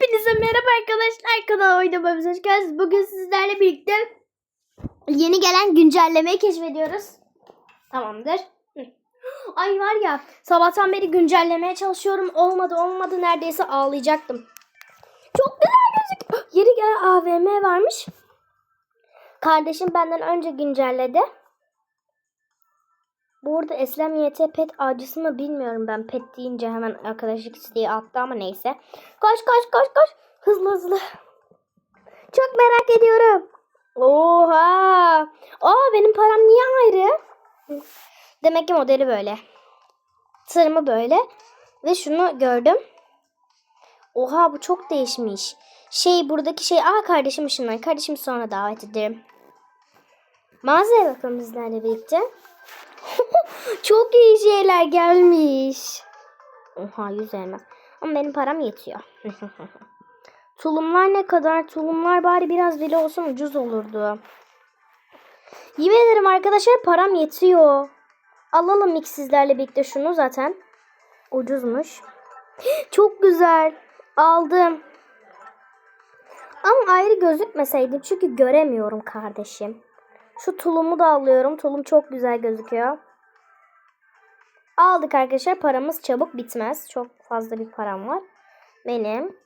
Hepinize merhaba arkadaşlar. Kanala oynamamız hoş geldiniz. Bugün sizlerle birlikte yeni gelen güncellemeyi keşfediyoruz. Tamamdır. Ay var ya sabahtan beri güncellemeye çalışıyorum. Olmadı olmadı neredeyse ağlayacaktım. Çok güzel gözüküyor. Yeni gelen AVM varmış. Kardeşim benden önce güncelledi. Burada Eslem YT pet avcısı mı bilmiyorum ben. Pet deyince hemen arkadaşlık isteği attı ama neyse. Koş koş koş koş. Hızlı hızlı. Çok merak ediyorum. Oha. Aa benim param niye ayrı? Demek ki modeli böyle. Tırmı böyle. Ve şunu gördüm. Oha bu çok değişmiş. Şey buradaki şey. Aa kardeşim ışınlar. Kardeşim sonra davet ederim. Mağazaya bakalım bizlerle birlikte. Çok iyi şeyler gelmiş. Oha 100 elmas. Ama benim param yetiyor. tulumlar ne kadar? Tulumlar bari biraz bile olsun ucuz olurdu. Yemin ederim arkadaşlar param yetiyor. Alalım ilk sizlerle birlikte şunu zaten. Ucuzmuş. Çok güzel. Aldım. Ama ayrı gözükmeseydim çünkü göremiyorum kardeşim. Şu tulumu da alıyorum. Tulum çok güzel gözüküyor. Aldık arkadaşlar. Paramız çabuk bitmez. Çok fazla bir param var. Benim.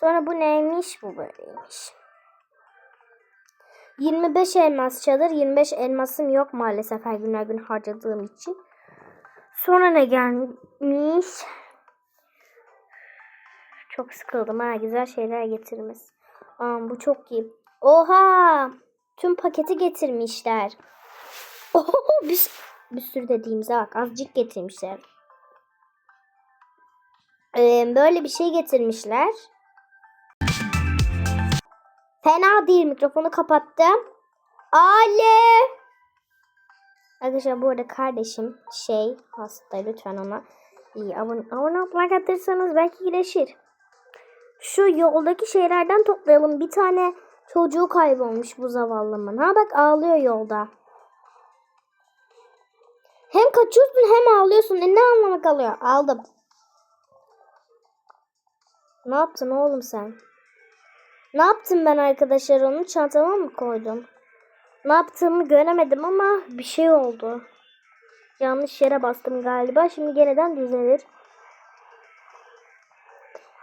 Sonra bu neymiş? Bu böyleymiş. 25 elmas çadır. 25 elmasım yok maalesef her gün her gün harcadığım için. Sonra ne gelmiş? Çok sıkıldım ha. Güzel şeyler getirmiş. Aa, bu çok iyi. Oha! Tüm paketi getirmişler. Oho, bir, bir sürü dediğimize bak. Azıcık getirmişler. Ee, böyle bir şey getirmişler. Fena değil. Mikrofonu kapattım. Ale. Arkadaşlar bu arada kardeşim şey hasta lütfen ona iyi abone, abone like atırsanız belki iyileşir. Şu yoldaki şeylerden toplayalım. Bir tane çocuğu kaybolmuş bu zavallımın. Ha bak ağlıyor yolda. Hem kaçıyorsun hem ağlıyorsun. E ne anlamı kalıyor? Aldım. Ne yaptın oğlum sen? Ne yaptım ben arkadaşlar onu çantama mı koydum? Ne yaptığımı göremedim ama bir şey oldu. Yanlış yere bastım galiba. Şimdi yeniden düzelir.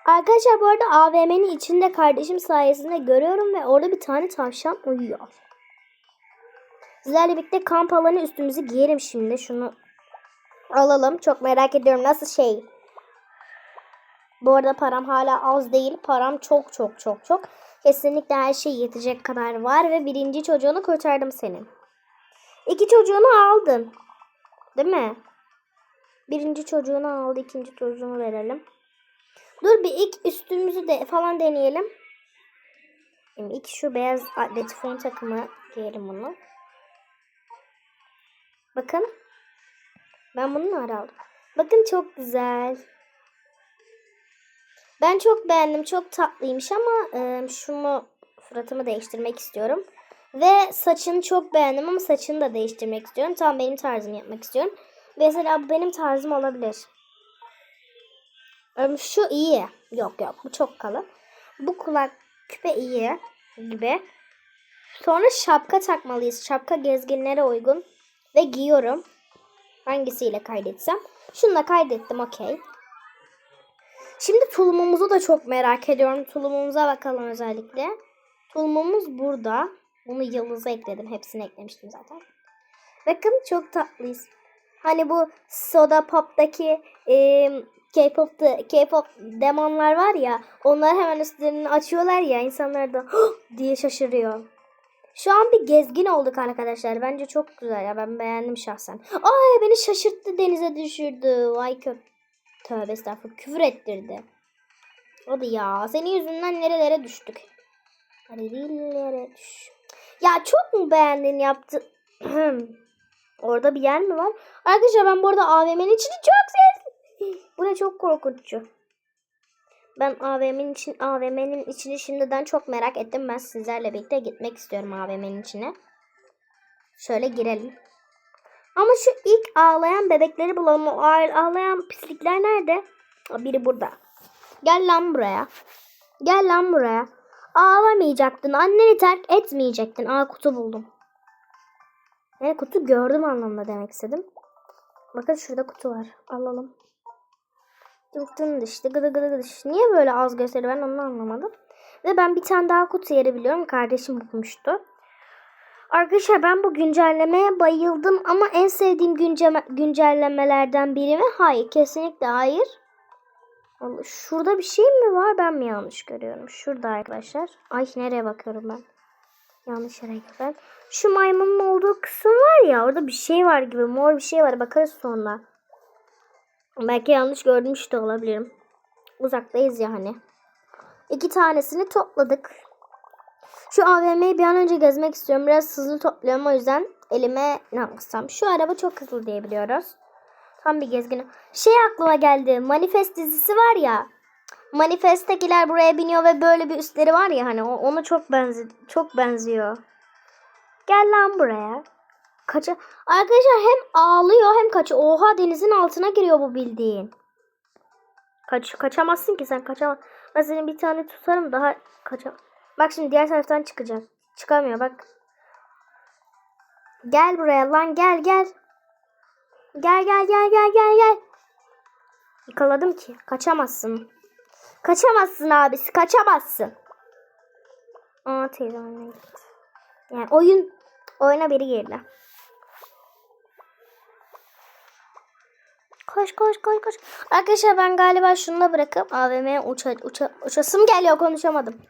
Arkadaşlar bu arada AVM'nin içinde kardeşim sayesinde görüyorum ve orada bir tane tavşan uyuyor. Sizlerle birlikte kamp alanı üstümüzü giyelim şimdi. Şunu alalım. Çok merak ediyorum nasıl şey. Bu arada param hala az değil. Param çok çok çok çok. Kesinlikle her şey yetecek kadar var ve birinci çocuğunu kurtardım senin. İki çocuğunu aldın. Değil mi? Birinci çocuğunu aldı. ikinci çocuğunu verelim. Dur bir ilk üstümüzü de falan deneyelim. Şimdi ilk şu beyaz atlet fon takımı giyelim bunu. Bakın. Ben bunu nerede aldım? Bakın çok güzel. Ben çok beğendim. Çok tatlıymış ama e, şunu suratımı değiştirmek istiyorum. Ve saçını çok beğendim ama saçını da değiştirmek istiyorum. Tam benim tarzımı yapmak istiyorum. Mesela bu benim tarzım olabilir. Şu iyi. Yok yok bu çok kalın. Bu kulak küpe iyi gibi. Sonra şapka takmalıyız. Şapka gezginlere uygun. Ve giyiyorum. Hangisiyle kaydetsem? Şununla kaydettim okey. Şimdi tulumumuzu da çok merak ediyorum. Tulumumuza bakalım özellikle. Tulumumuz burada. Bunu yıldız'a ekledim. Hepsini eklemiştim zaten. Bakın çok tatlıyız. Hani bu Soda Pop'taki e, K-pop'ta K-pop demonlar var ya. Onlar hemen üstlerini açıyorlar ya. insanlar da diye şaşırıyor. Şu an bir gezgin olduk arkadaşlar. Bence çok güzel ya. Ben beğendim şahsen. Ay beni şaşırttı denize düşürdü. Vay köp. Tövbe estağfurullah. Küfür ettirdi. Hadi ya. Senin yüzünden nerelere düştük. Nerelere düş. Ya çok mu beğendin yaptı? Orada bir yer mi var? Arkadaşlar ben bu arada AVM'nin içini çok sevdim. Bu ne çok korkutucu. Ben AVM'nin için AVM'nin içini şimdiden çok merak ettim. Ben sizlerle birlikte gitmek istiyorum AVM'nin içine. Şöyle girelim. Ama şu ilk ağlayan bebekleri bulalım. O ağlayan pislikler nerede? Biri burada. Gel lan buraya. Gel lan buraya. Ağlamayacaktın. Anneni terk etmeyecektin. Aa kutu buldum. Yani kutu gördüm anlamda demek istedim. Bakın şurada kutu var. Alalım. Yıktın dıştı gıdı gıdı gıdı. Niye böyle az gösteriyor ben onu anlamadım. Ve ben bir tane daha kutu yeri biliyorum. Kardeşim bulmuştu. Arkadaşlar ben bu güncellemeye bayıldım ama en sevdiğim günceme, güncellemelerden biri mi? Hayır kesinlikle hayır. Şurada bir şey mi var ben mi yanlış görüyorum? Şurada arkadaşlar. Ay nereye bakıyorum ben? Yanlış yere ben. Şu maymunun olduğu kısım var ya orada bir şey var gibi mor bir şey var bakarız sonra. Belki yanlış görmüş de olabilirim. Uzaktayız ya hani. İki tanesini topladık. Şu AVM'yi bir an önce gezmek istiyorum. Biraz hızlı topluyorum o yüzden elime ne yapsam. Şu araba çok hızlı diyebiliyoruz. Tam bir gezgin. Şey aklıma geldi. Manifest dizisi var ya. Manifest'tekiler buraya biniyor ve böyle bir üstleri var ya hani ona çok benzi çok benziyor. Gel lan buraya. Kaça Arkadaşlar hem ağlıyor hem kaç. Oha denizin altına giriyor bu bildiğin. Kaç kaçamazsın ki sen kaçamaz. Ben seni bir tane tutarım daha kaça. Bak şimdi diğer taraftan çıkacak. Çıkamıyor bak. Gel buraya lan gel gel. Gel gel gel gel gel gel. Yakaladım ki. Kaçamazsın. Kaçamazsın abisi. Kaçamazsın. Aa teyze. Yani oyun oyuna biri girdi. Koş koş koş koş. Arkadaşlar ben galiba şunu da bırakıp AVM'ye uça, uça, uçasım geliyor konuşamadım.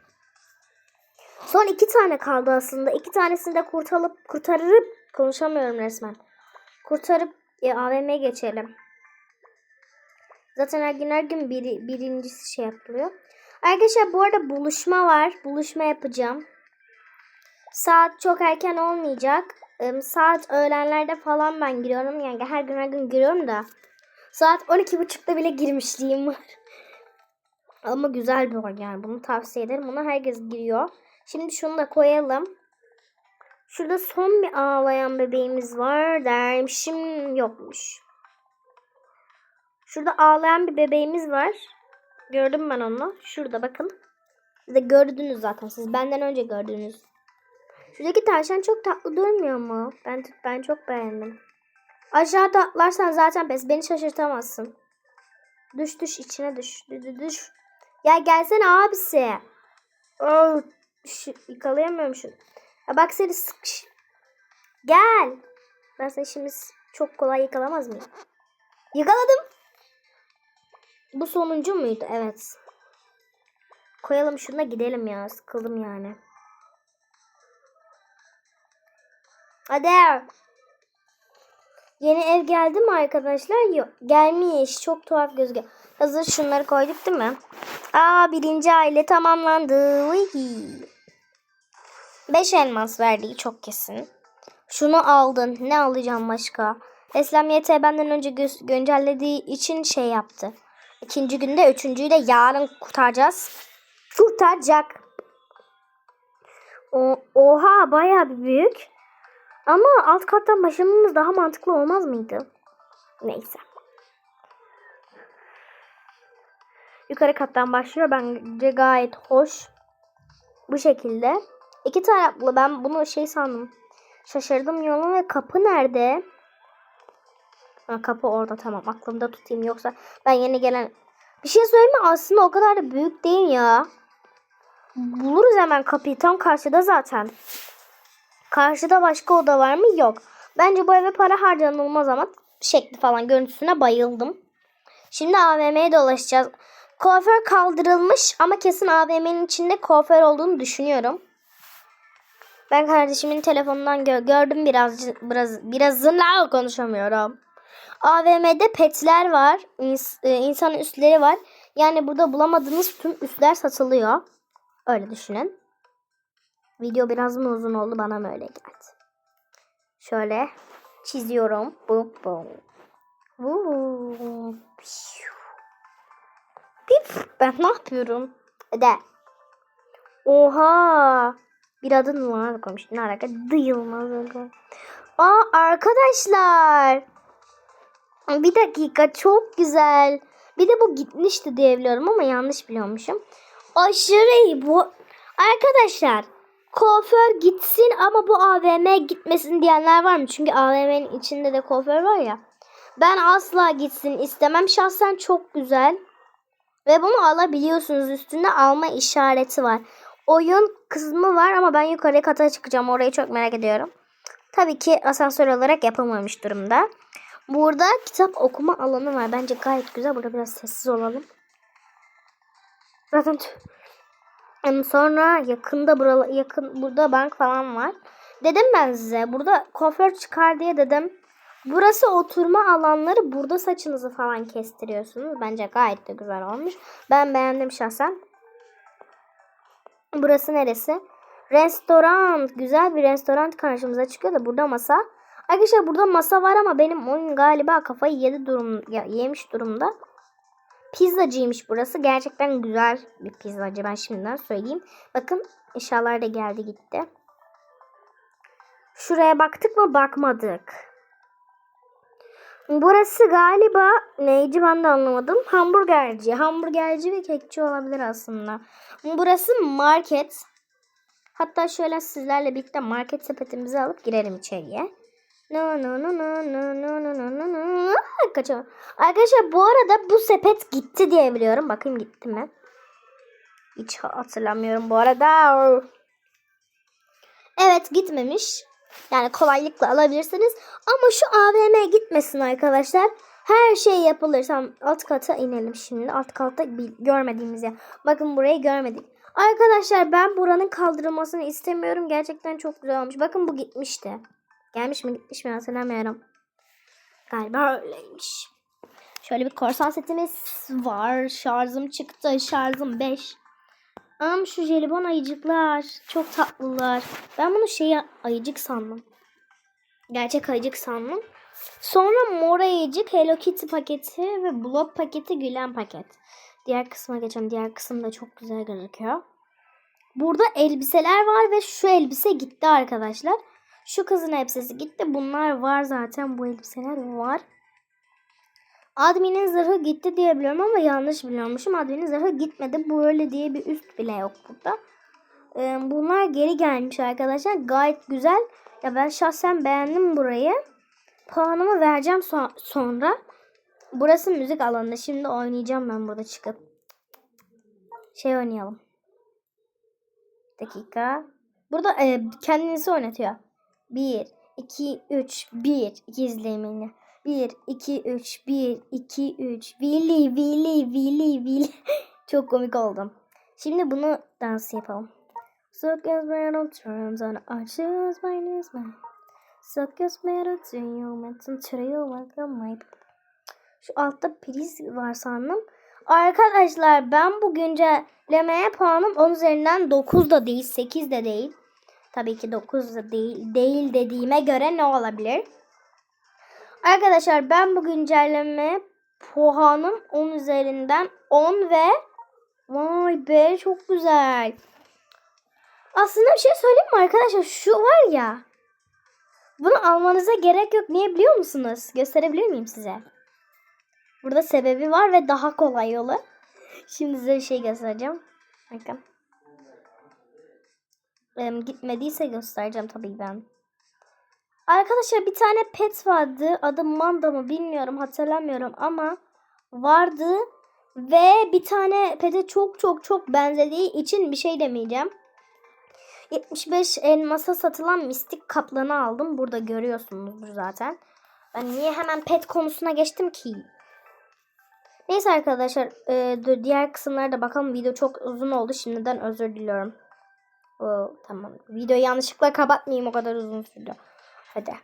Son iki tane kaldı aslında. İki tanesini de kurtarıp kurtarıp konuşamıyorum resmen. Kurtarıp e, AVM'ye geçelim. Zaten her gün her gün biri, birincisi şey yapılıyor. Arkadaşlar bu arada buluşma var. Buluşma yapacağım. Saat çok erken olmayacak. Saat öğlenlerde falan ben giriyorum. Yani her gün her gün giriyorum da. Saat 12.30'da bile girmişliğim var. Ama güzel bir oyun yani. Bunu tavsiye ederim. Ona herkes giriyor. Şimdi şunu da koyalım. Şurada son bir ağlayan bebeğimiz var dermişim yokmuş. Şurada ağlayan bir bebeğimiz var. Gördüm ben onu. Şurada bakın. Siz de gördünüz zaten. Siz benden önce gördünüz. Şuradaki tavşan çok tatlı durmuyor mu? Ben ben çok beğendim. Aşağıda atlarsan zaten pes. Beni şaşırtamazsın. Düş düş içine düş. Düş düş. Ya gelsene abisi. Oh, yakalayamıyorum şunu. Ya bak seni sıkış. Gel. Ben seni şimdi çok kolay yakalamaz mıyım? Yakaladım. Bu sonuncu muydu? Evet. Koyalım şuna gidelim ya. Sıkıldım yani. Hadi. Yeni ev geldi mi arkadaşlar? Yok. Gelmiş. Çok tuhaf gözüküyor. Hazır şunları koyduk değil mi? Aa birinci aile tamamlandı. Vıy. Beş elmas verdiği çok kesin. Şunu aldın. Ne alacağım başka? Eslem YT benden önce gö- güncellediği için şey yaptı. İkinci günde üçüncüyü de yarın kurtaracağız. Kurtaracak. O, oha bayağı bir büyük. Ama alt kattan başlamamız daha mantıklı olmaz mıydı? Neyse. Yukarı kattan başlıyor. Bence gayet hoş. Bu şekilde. İki taraflı. Ben bunu şey sandım. Şaşırdım yolun ve kapı nerede? Ha, kapı orada tamam. Aklımda tutayım. Yoksa ben yeni gelen... Bir şey söyleyeyim mi? Aslında o kadar da büyük değil ya. Buluruz hemen kapıyı. Tam karşıda zaten. Karşıda başka oda var mı? Yok. Bence bu eve para harcanılmaz ama şekli falan görüntüsüne bayıldım. Şimdi AVM'ye dolaşacağız. Kuaför kaldırılmış ama kesin AVM'nin içinde kuaför olduğunu düşünüyorum. Ben kardeşimin telefonundan gö- gördüm biraz biraz birazından konuşamıyorum. AVM'de petler var. İns- e, insan üstleri var. Yani burada bulamadığınız tüm üstler satılıyor. Öyle düşünün. Video biraz mı uzun oldu bana mı öyle geldi. Şöyle çiziyorum. Bu bu. Bu. Pif. Ben ne yapıyorum? De. Oha. Bir adın var koymuş. Ne alaka? Dıyılmaz. Aa arkadaşlar. Bir dakika çok güzel. Bir de bu gitmişti diye biliyorum ama yanlış biliyormuşum. aşırı iyi bu. Arkadaşlar kuaför gitsin ama bu AVM gitmesin diyenler var mı? Çünkü AVM'nin içinde de kuaför var ya. Ben asla gitsin istemem. Şahsen çok güzel. Ve bunu alabiliyorsunuz. Üstünde alma işareti var. Oyun kısmı var ama ben yukarı kata çıkacağım. Orayı çok merak ediyorum. Tabii ki asansör olarak yapılmamış durumda. Burada kitap okuma alanı var. Bence gayet güzel. Burada biraz sessiz olalım. Zaten sonra yakında buralı yakın burada bank falan var. Dedim ben size burada kuaför çıkar diye dedim. Burası oturma alanları. Burada saçınızı falan kestiriyorsunuz. Bence gayet de güzel olmuş. Ben beğendim şahsen. Burası neresi? Restoran. Güzel bir restoran karşımıza çıkıyor da burada masa. Arkadaşlar burada masa var ama benim oyun galiba kafayı yedi durum ya, yemiş durumda. Pizzacıymış burası. Gerçekten güzel bir pizzacı. Ben şimdiden söyleyeyim. Bakın eşyalar da geldi gitti. Şuraya baktık mı? Bakmadık. Burası galiba neydi ben de anlamadım. Hamburgerci. Hamburgerci ve kekçi olabilir aslında. Burası market. Hatta şöyle sizlerle birlikte market sepetimizi alıp girelim içeriye. No no no no no no no no no no. Kaçamam. Arkadaşlar bu arada bu sepet gitti diye biliyorum. Bakayım gitti mi? Hiç hatırlamıyorum bu arada. Evet gitmemiş. Yani kolaylıkla alabilirsiniz. Ama şu AVM gitmesin arkadaşlar. Her şey yapılır. Tamam alt kata inelim şimdi. Alt katta görmediğimiz yer. Bakın burayı görmedik. Arkadaşlar ben buranın kaldırılmasını istemiyorum. Gerçekten çok güzel olmuş. Bakın bu gitmişti. Gelmiş mi gitmiş mi hatırlamıyorum. Galiba öyleymiş. Şöyle bir korsan setimiz var. Şarjım çıktı. Şarjım 5. Am şu jelibon ayıcıklar. Çok tatlılar. Ben bunu şey ayıcık sandım. Gerçek ayıcık sandım. Sonra mor ayıcık, Hello Kitty paketi ve Blob paketi, Gülen paket. Diğer kısma geçelim. Diğer kısım da çok güzel gözüküyor. Burada elbiseler var ve şu elbise gitti arkadaşlar. Şu kızın elbisesi gitti. Bunlar var zaten. Bu elbiseler var. Admin'in zırhı gitti diye biliyorum ama yanlış biliyormuşum. Admin'in zırhı gitmedi. Böyle diye bir üst bile yok burada. Ee, bunlar geri gelmiş arkadaşlar. Gayet güzel. Ya ben şahsen beğendim burayı. Puanımı vereceğim so- sonra. Burası müzik alanında. Şimdi oynayacağım ben burada çıkıp. Şey oynayalım. Dakika. Burada e, kendinizi oynatıyor. 1, 2, 3, 1. İzlemeni. 1, 2, 3, 1, 2, 3. Willy, Willy, Willy, Willy. Çok komik oldum. Şimdi bunu dans yapalım. Suck your metal terms on I choose my news man. Suck your metal to you metal to you welcome my Şu altta priz var sandım. Arkadaşlar ben bu güncellemeye puanım 10 üzerinden 9 da değil 8 de değil. Tabii ki 9 da değil, değil dediğime göre ne olabilir? Arkadaşlar ben bu güncelleme puanım 10 üzerinden 10 ve vay be çok güzel. Aslında bir şey söyleyeyim mi arkadaşlar? Şu var ya. Bunu almanıza gerek yok. Niye biliyor musunuz? Gösterebilir miyim size? Burada sebebi var ve daha kolay yolu. Şimdi size bir şey göstereceğim. Bakın. Benim gitmediyse göstereceğim tabii ben. Arkadaşlar bir tane pet vardı. Adı Manda mı bilmiyorum hatırlamıyorum ama vardı. Ve bir tane pete çok çok çok benzediği için bir şey demeyeceğim. 75 elmasa satılan mistik kaplanı aldım. Burada görüyorsunuzdur zaten. Ben niye hemen pet konusuna geçtim ki? Neyse arkadaşlar e, diğer kısımlara da bakalım. Video çok uzun oldu. Şimdiden özür diliyorum. Oo, tamam. Videoyu yanlışlıkla kapatmayayım. O kadar uzun sürdü. Hadi.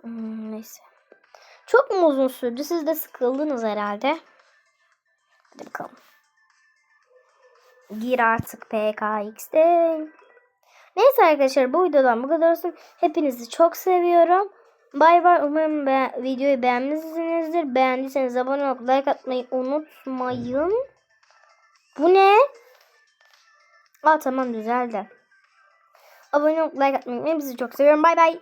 Hmm, neyse. Çok mu uzun sürdü? Siz de sıkıldınız herhalde. Hadi bakalım. Gir artık PKX'de. Neyse arkadaşlar bu videodan bu kadar olsun. Hepinizi çok seviyorum. Bay bay. Umarım be videoyu beğenmişsinizdir. Beğendiyseniz abone olup like atmayı unutmayın. Bu ne? Aa tamam düzeldi. Abone olup like atmayı unutmayın. Bizi çok seviyorum. Bay bay.